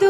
do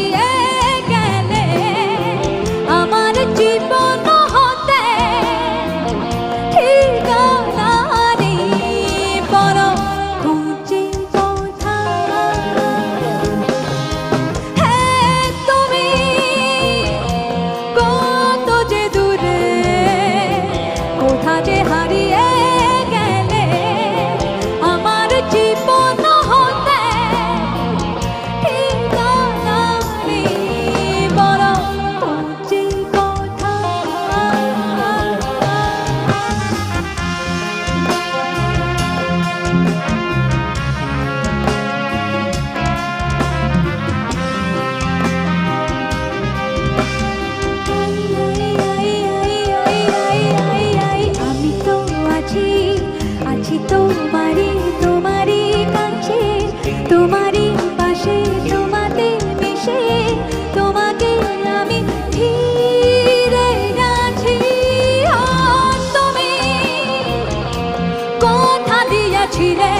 ছিলে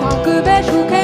থাকবে সুখে